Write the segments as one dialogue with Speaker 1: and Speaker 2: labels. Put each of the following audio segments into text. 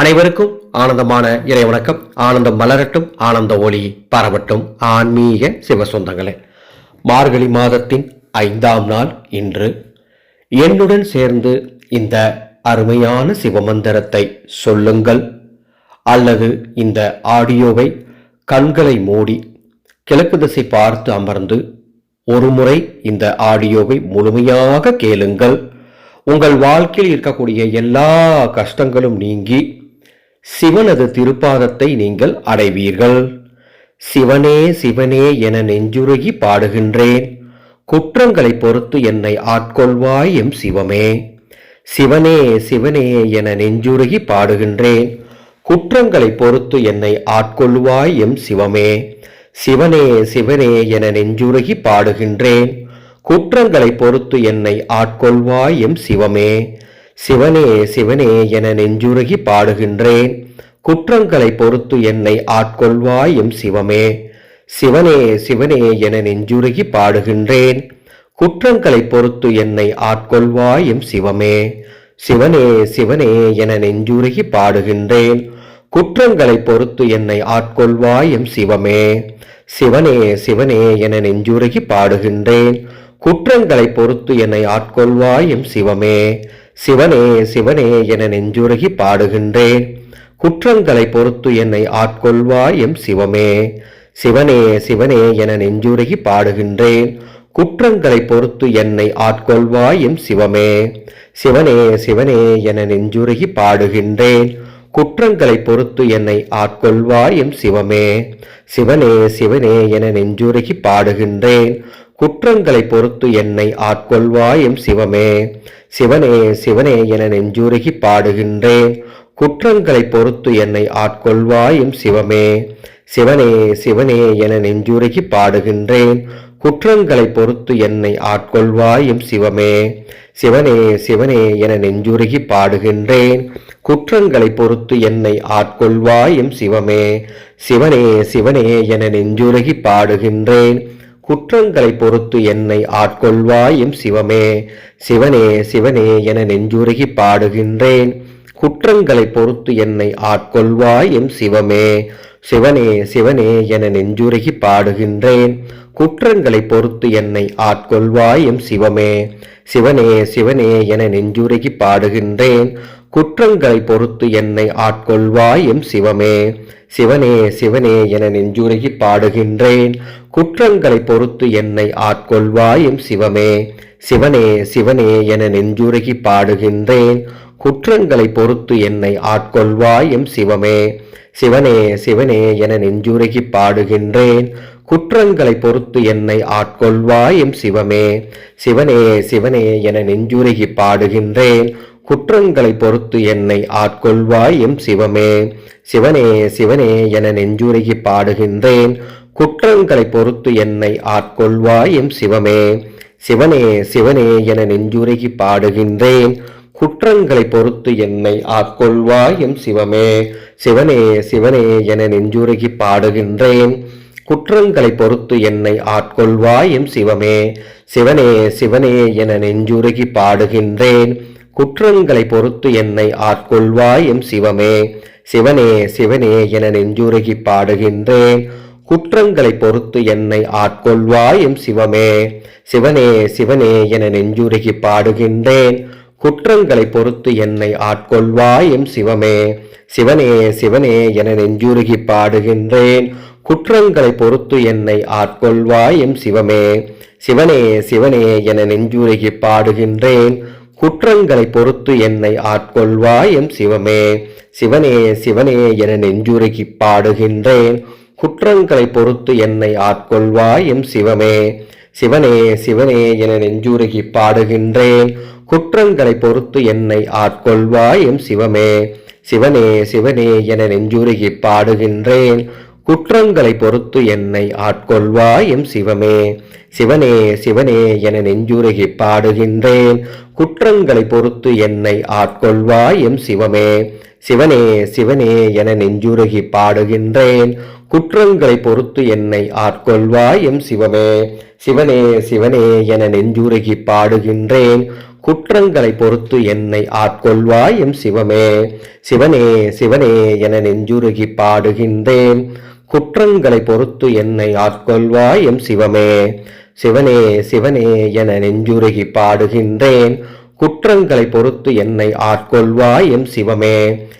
Speaker 1: அனைவருக்கும் ஆனந்தமான இறை வணக்கம். ஆனந்தம் மலரட்டும் ஆனந்த ஒளி பரவட்டும். ஆன்மீக சிவசொந்தங்களே மார்கழி மாதத்தின் ஐந்தாம் நாள் இன்று என்னுடன் சேர்ந்து இந்த அருமையான சிவமந்திரத்தை சொல்லுங்கள். அல்லது இந்த ஆடியோவை கண்களை மூடி கிழக்கு திசை பார்த்து அமர்ந்து ஒருமுறை இந்த ஆடியோவை முழுமையாக கேளுங்கள். உங்கள் வாழ்க்கையில் இருக்கக்கூடிய எல்லா கஷ்டங்களும் நீங்கி சிவனது திருப்பாதத்தை நீங்கள் அடைவீர்கள். சிவனே சிவனே என நெஞ்சுருகி பாடுகின்றேன். குற்றங்களை பொறுத்து என்னை ஆட்கொள்வாய் எம் சிவமே. சிவனே சிவனே என நெஞ்சுருகி பாடுகின்றேன். குற்றங்களை பொறுத்து என்னை ஆட்கொள்வாய் எம் சிவமே. சிவனே சிவனே என நெஞ்சுருகி பாடுகின்றேன். குற்றங்களை பொறுத்து என்னை ஆட்கொள்வாய் எம் சிவமே. சிவனே சிவனே என நெஞ்சுருகி பாடுகின்றேன். குற்றங்களை பொறுத்து என்னை ஆட்கொள்வாய் எம் சிவமே. சிவனே சிவனே என நெஞ்சுருகி பாடுகின்றேன். குற்றங்களை பொறுத்து என்னை ஆட்கொள்வாய் எம் சிவமே. சிவனே சிவனே என நெஞ்சுருகி பாடுகின்றேன். குற்றங்களை பொறுத்து என்னை ஆட்கொள்வாய் எம் சிவமே. சிவனே சிவனே என நெஞ்சுருகி பாடுகின்றேன். குற்றங்களை பொறுத்து என்னை ஆட்கொள்வாய் எம் சிவமே. சிவனே சிவனே என நெஞ்சுருகி பாடுகின்றேன் குற்றங்களை பொறுத்து என்னை ஆட்கொள்வாய் எம் சிவமே. சிவனே சிவனே என நெஞ்சுருகி பாடுகின்றேன் குற்றங்களை பொறுத்து என்னை ஆட்கொள்வாய் எம் சிவமே. சிவனே சிவனே என நெஞ்சுருகி பாடுகின்றேன் குற்றங்களை பொறுத்து என்னை ஆட்கொள்வாய் எம் சிவமே. சிவனே சிவனே என நெஞ்சுருகி பாடுகின்றேன் குற்றங்களை பொறுத்து என்னை ஆட்கொள்வாயும் சிவமே. சிவனே சிவனே என நெஞ்சுருகி பாடுகின்றேன் குற்றங்களை பொறுத்து என்னை ஆட்கொள்வாயும் சிவமே. சிவனே சிவனே என நெஞ்சுருகி பாடுகின்றேன் குற்றங்களை பொறுத்து என்னை ஆட்கொள்வாயும் சிவமே. சிவனே சிவனே என நெஞ்சுருகி பாடுகின்றேன். குற்றங்களை பொறுத்து என்னை ஆட்கொள்வாயும் சிவமே. சிவனே சிவனே என நெஞ்சுருகி பாடுகின்றேன். குற்றங்களை பொறுத்து என்னை ஆட்கொள்வாயும் சிவமே. சிவனே சிவனே என நெஞ்சுருகி பாடுகின்றேன். குற்றங்களை பொறுத்து என்னை ஆட்கொள்வாய் எம் சிவமே. சிவனே சிவனே என நெஞ்சுருகி பாடுகின்றேன். குற்றங்களை பொறுத்து என்னை ஆட்கொள்வாய் எம் சிவமே. சிவனே சிவனே என நெஞ்சுருகி பாடுகின்றேன். குற்றங்களை பொறுத்து என்னை ஆட்கொள்வாய் எம் சிவமே. சிவனே சிவனே என நெஞ்சுருகி பாடுகின்றேன். குற்றங்களை பொறுத்து என்னை ஆட்கொள்வாய் எம் சிவமே. சிவனே சிவனே என நெஞ்சுருகி பாடுகின்றேன். குற்றங்களை பொறுத்து என்னை ஆட்கொள்வாய் எம் சிவமே. சிவனே சிவனே என நெஞ்சுருகி பாடுகின்றேன். குற்றங்களை பொறுத்து என்னை ஆட்கொள்வாய் எம் சிவமே. சிவனே சிவனே என நெஞ்சுருகி பாடுகின்றேன். குற்றங்களை பொறுத்து என்னை ஆட்கொள்வாய் எம் சிவமே. சிவனே சிவனே என நெஞ்சுருகி பாடுகின்றேன். குற்றங்களை பொறுத்து என்னை ஆட்கொள்வாய் எம் சிவமே. சிவனே சிவனே என நெஞ்சுருகி பாடுகின்றேன். குற்றங்களை பொறுத்து என்னை ஆட்கொள்வாய் எம் சிவமே. சிவனே சிவனே என நெஞ்சுருகி பாடுகின்றேன். குற்றங்களை பொறுத்து என்னை ஆட்கொள்வாய் எம் சிவமே. சிவனே சிவனே என நெஞ்சுருகி பாடுகின்றேன். குற்றங்களை பொறுத்து என்னை ஆட்கொள்வாய் எம் சிவமே. சிவனே சிவனே என நெஞ்சுருகி பாடுகின்றேன். குற்றங்களை பொறுத்து என்னை ஆட்கொள்வாய் எம் சிவமே. சிவனே சிவனே என நெஞ்சுருகி பாடுகின்றேன். குற்றங்களை பொறுத்து என்னை ஆட்கொள்வாய் எம் சிவமே. சிவனே சிவனே என நெஞ்சுருகி பாடுகின்றேன். குற்றங்களை பொறுத்து என்னை ஆட்கொள்வாய் எம் சிவமே. சிவனே சிவனே என நெஞ்சுருகி பாடுகின்றேன். குற்றங்களை பொறுத்து என்னை ஆட்கொள்வாய் எம் சிவமே. சிவனே சிவனே என நெஞ்சுருகி பாடுகின்றேன். குற்றங்களை பொறுத்து என்னை ஆட்கொள்வாய் எம் சிவமே. சிவனே சிவனே என நெஞ்சுருகி பாடுகின்றேன். குற்றங்களை பொறுத்து என்னை ஆட்கொள்வாயும் சிவமே. சிவனே சிவனே என நெஞ்சுருகி பாடுகின்றேன். குற்றங்களை பொறுத்து என்னை ஆட்கொள்வாய் எம் சிவமே. சிவனே சிவனே என நெஞ்சுருகி பாடுகின்றேன். குற்றங்களை பொறுத்து என்னை ஆட்கொள்வாய் எம் சிவமே. சிவனே சிவனே என நெஞ்சுருகி பாடுகின்றேன். குற்றங்களை பொறுத்து என்னை ஆட்கொள்வாய் எம் சிவமே. சிவனே சிவனே என நெஞ்சுருகி பாடுகின்றேன். குற்றங்களை பொறுத்து என்னை ஆட்கொள்வாய் எம் சிவமே. சிவனே சிவனே என நெஞ்சுருகி பாடுகின்றேன். குற்றங்களை பொறுத்து என்னை ஆட்கொள்வாய் எம் சிவமே. சிவனே சிவனே என நெஞ்சுருகி பாடுகின்றேன். குற்றங்களை பொறுத்து என்னை ஆட்கொள்வாய் எம் சிவமே.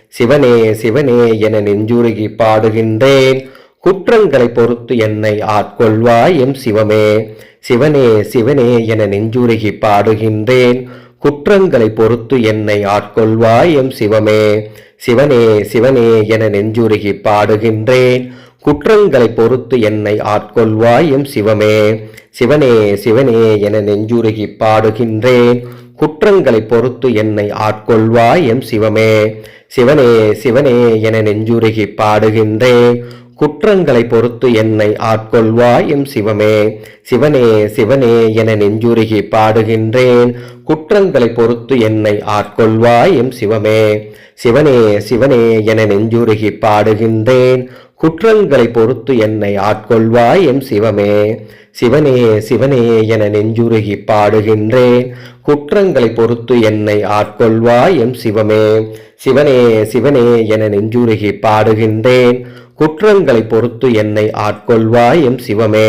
Speaker 1: சிவனே சிவனே என நெஞ்சுருகி பாடுகின்றேன். குற்றங்களை பொறுத்து என்னை ஆட்கொள்வாய் எம் சிவமே. சிவனே சிவனே என நெஞ்சுருகி பாடுகின்றேன். குற்றங்களை பொறுத்து என்னை ஆட்கொள்வாய் எம் சிவமே. சிவனே சிவனே என நெஞ்சுருகி பாடுகின்றேன். குற்றங்களை பொறுத்து என்னை ஆட்கொள்வாய் எம் சிவமே. சிவனே சிவனே என நெஞ்சுருகி பாடுகின்றேன். குற்றங்களை பொறுத்து என்னை ஆட்கொள்வாய் எம் சிவமே. சிவனே சிவனே என நெஞ்சுருகி பாடுகின்றேன். குற்றங்களை பொறுத்து என்னை ஆட்கொள்வாய் எம் சிவமே. சிவனே சிவனே என நெஞ்சுருகி பாடுகின்றேன். குற்றங்களை பொறுத்து என்னை ஆட்கொள்வாய் எம் சிவமே. சிவனே சிவனே என நெஞ்சுருகி பாடுகின்றேன். குற்றங்களை பொறுத்து என்னை ஆட்கொள்வாய் எம் சிவமே. சிவனே சிவனே என நெஞ்சுருகி பாடுகின்றேன் குற்றங்களை பொறுத்து என்னை ஆட்கொள்வாய் எம் சிவமே. சிவனே சிவனே என நெஞ்சுருகி பாடுகின்றேன் குற்றங்களை பொறுத்து என்னை ஆட்கொள்வாய் எம் சிவமே.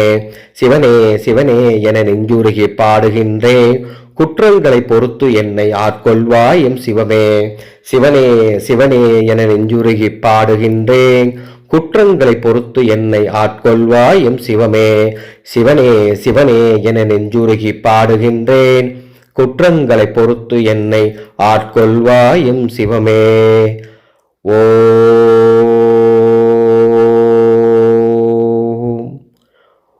Speaker 1: சிவனே சிவனே என நெஞ்சுருகி பாடுகின்றேன் குற்றங்களை பொறுத்து என்னை ஆட்கொள்வாய் எம் சிவமே. சிவனே சிவனே என நெஞ்சுருகி பாடுகின்றேன். குற்றங்களை பொறுத்து என்னை ஆட்கொள்வாய் எம் சிவமே. சிவனே சிவனே என நெஞ்சுருகி பாடுகின்றேன். குற்றங்களை பொறுத்து என்னை ஆட்கொள்வாய் எம் சிவமே. ஓ.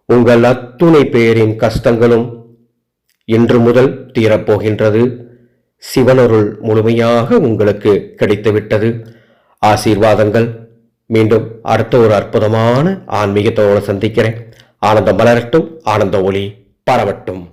Speaker 1: உங்கள் அத்துணை பேரின் கஷ்டங்களும் இன்று முதல் தீரப்போகின்றது. சிவனருள் முழுமையாக உங்களுக்கு கிடைத்துவிட்டது. ஆசீர்வாதங்கள். மீண்டும் அடுத்த ஒரு அற்புதமான ஆன்மீகத்தோடு சந்திக்கிறேன். ஆனந்தம் மலரட்டும் ஆனந்த ஒளி பரவட்டும்.